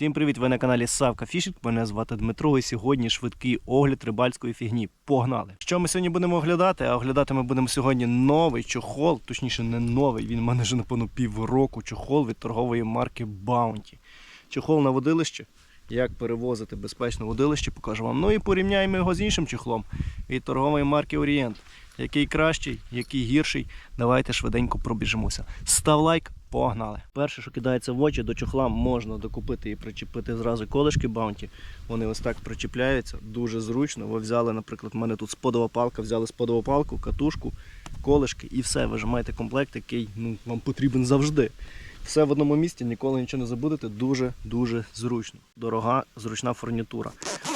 Всім привіт! Ви на каналі Савка Фішинг. Мене звати Дмитро. І сьогодні швидкий огляд рибальської фігні. Погнали! Що ми сьогодні будемо оглядати? А оглядати ми будемо сьогодні новий чохол, точніше, не новий. Він в мене вже напевно півроку. Чохол від торгової марки Bounty. Чохол на водилище. Як перевозити безпечно водилище, покажу вам. Ну і порівняємо його з іншим чохлом від торгової марки Орієнт. Який кращий, який гірший. Давайте швиденько пробіжимося. Став лайк, погнали. Перше, що кидається в очі, до чохла можна докупити і причепити зразу колишки Bounty. Вони ось так причіпляються, дуже зручно. Ви взяли, наприклад, в мене тут сподова палка, взяли сподову палку, катушку, колишки і все. Ви ж маєте комплект, який ну, вам потрібен завжди. Все в одному місці, ніколи нічого не забудете, дуже-дуже зручно. Дорога, зручна фурнітура.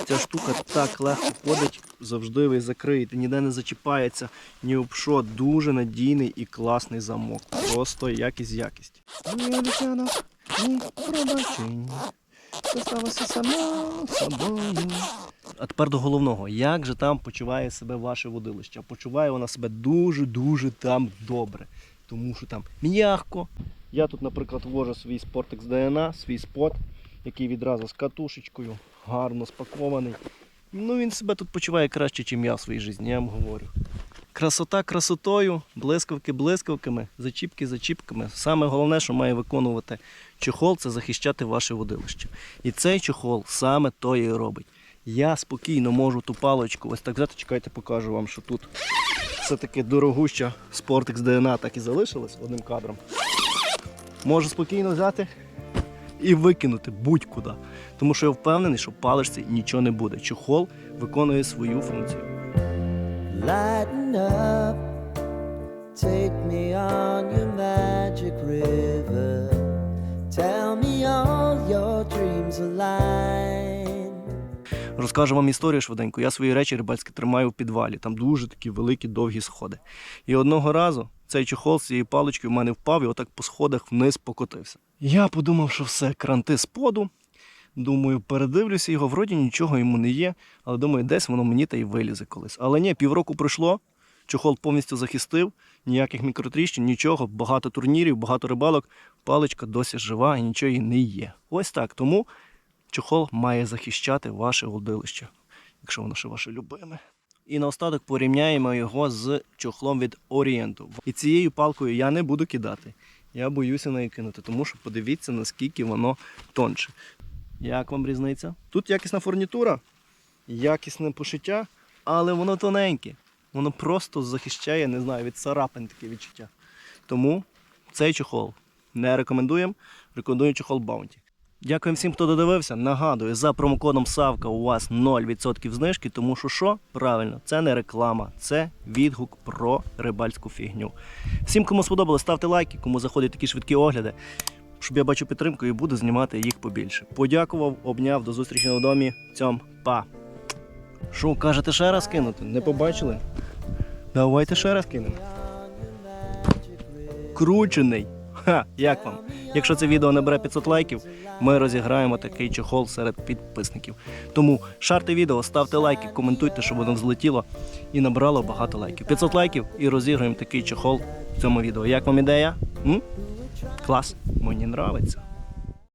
Ця штука так легко ходить, завжди ви закриєте, ніде не зачіпається, ні об що. Дуже надійний і класний замок. Просто якість якість. Ні обіцянок, ні пробачень. Все сталося само собою. А тепер до головного. Як же там почуває себе ваше водилище? Почуває вона себе дуже-дуже там добре. Тому що там м'ягко. Я тут, наприклад, ввожу свій Sportex DNA, свій спот, який відразу з катушечкою, гарно спакований. Ну він себе тут почуває краще, ніж я в своїй житті, я вам говорю. Красота красотою, блискавки блискавками, зачіпки зачіпками. Саме головне, що має виконувати чохол, це захищати ваше водилище. І цей чохол саме то і робить. Я спокійно можу ту паличку ось так взяти, чекайте, покажу вам, що тут все-таки дорогуща Sportex DNA так і залишилась одним кадром. Можу спокійно взяти і викинути будь-куди. Тому що я впевнений, що в паличці нічого не буде. Чохол виконує свою функцію. Up, take me on your magic river. Tell me all your dreams align. Розкажу вам історію швиденько. Я свої речі рибальські тримаю в підвалі. Там дуже такі великі довгі сходи. І одного разу цей чохол з цією паличкою в мене впав і отак по сходах вниз покотився. Я подумав, що все, кранти споду. Думаю, передивлюся його, вроді нічого йому не є, але думаю, десь воно мені та й вилізе колись. Але ні, півроку пройшло, чохол повністю захистив, ніяких мікротріщин, нічого, багато турнірів, багато рибалок, паличка досі жива і нічого їй не є. Ось так. Тому чохол має захищати ваше водилище, якщо воно ще ваше любиме. І наостаток порівняємо його з чохлом від Орієнту. І цією палкою я не буду кидати. Я боюся неї кинути, тому що подивіться, наскільки воно тонше. Як вам різниця? Тут якісна фурнітура, якісне пошиття, але воно тоненьке. Воно просто захищає, не знаю, від царапин таке відчуття. Тому цей чохол не рекомендуємо. Рекомендую чохол Bounty. Дякую всім, хто додивився. Нагадую, за промокодом Савка у вас 0% знижки, тому що що? Правильно, це не реклама, це відгук про рибальську фігню. Всім, кому сподобалось, ставте лайки, кому заходять такі швидкі огляди, щоб я бачу підтримку і буду знімати їх побільше. Подякував, обняв, до зустрічі на домі. Цьом, па. Що, кажете ще раз кинути? Не побачили? Давайте ще раз кинемо. Кручений. Ха, як вам? Якщо це відео набере 500 лайків, ми розіграємо такий чохол серед підписників. Тому шарте відео, ставте лайки, коментуйте, щоб воно взлетіло і набрало багато лайків. 500 лайків і розіграємо такий чохол в цьому відео. Як вам ідея? М? Клас, мені нравиться.